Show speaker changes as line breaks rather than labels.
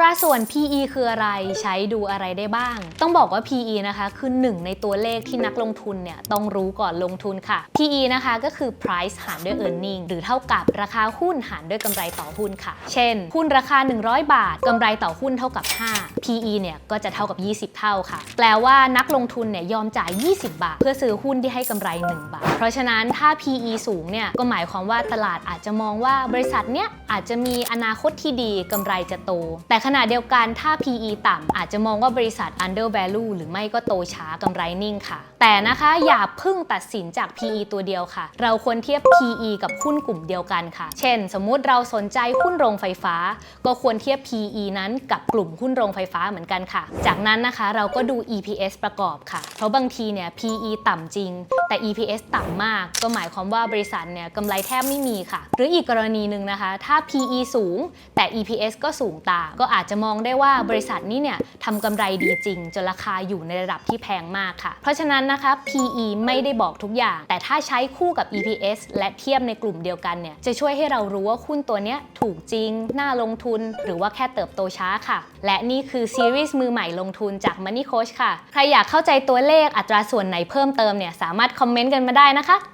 ตราส่วน PE คืออะไรใช้ดูอะไรได้บ้าง ต้องบอกว่า PE นะคะ คือหนึ่งในตัวเลขที่นักลงทุนเนี่ยต้องรู้ก่อนลงทุนค่ะ PE นะคะก็คือ price หารด้วย earning หรือเท่ากับราคาหุ้นหารด้วยกำไรต่อหุ้นค่ะ เช่น หุ้นราคา 100 บาทกำไรต่อหุ้นเท่ากับ 5 PE เนี่ยก็จะเท่ากับ 20 เท่าค่ะ แปลว่านักลงทุนเนี่ยยอมจ่าย 20 บาท เพื่อซื้อหุ้นที่ให้กำไร 1 บาท เพราะฉะนั้นถ้า PE สูงเนี่ยก็หมายความว่าตลาดอาจจะมองว่าบริษัทเนี้ยอาจจะมีอนาคตที่ดีกำไรจะโต แต่ขณะเดียวกันถ้า PE ต่ำอาจจะมองว่าบริษัท under value หรือไม่ก็โตช้ากำไรนิ่งค่ะ แต่นะคะอย่าพึ่งตัดสินจาก PE ตัวเดียวค่ะ เราควรเทียบ PE กับหุ้นกลุ่มเดียวกันค่ะ เช่น สมมุติเราสนใจหุ้นโรงไฟฟ้า ก็ควรเทียบ PE นั้นกับกลุ่มหุ้นโรงไฟฟ้าเหมือนกันค่ะ จากนั้นนะคะเราก็ดู EPS ประกอบค่ะ เพราะบางทีเนี่ย PE ต่ำจริง แต่ EPS ต่ำมาก ก็หมายความว่าบริษัทเนี่ยกำไรแทบไม่มีค่ะ หรืออีกกรณีหนึ่งนะคะ ถ้า PE สูงแต่ EPS ก็สูงตามก็อาอาจจะมองได้ว่าบริษัทนี้เนี่ยทำกำไรดีจริง จนราคาอยู่ในระดับที่แพงมากค่ะ เพราะฉะนั้นนะคะ PE ไม่ได้บอกทุกอย่าง แต่ถ้าใช้คู่กับ EPS และเทียบในกลุ่มเดียวกันเนี่ยจะช่วยให้เรารู้ว่าหุ้นตัวเนี้ยถูกจริง น่าลงทุน หรือว่าแค่เติบโตช้าค่ะ และนี่คือซีรีส์มือใหม่ลงทุนจาก Money Coach ค่ะ ใครอยากเข้าใจตัวเลขอัตราส่วนไหนเพิ่มเติมเนี่ยสามารถคอมเมนต์กันมาได้นะคะ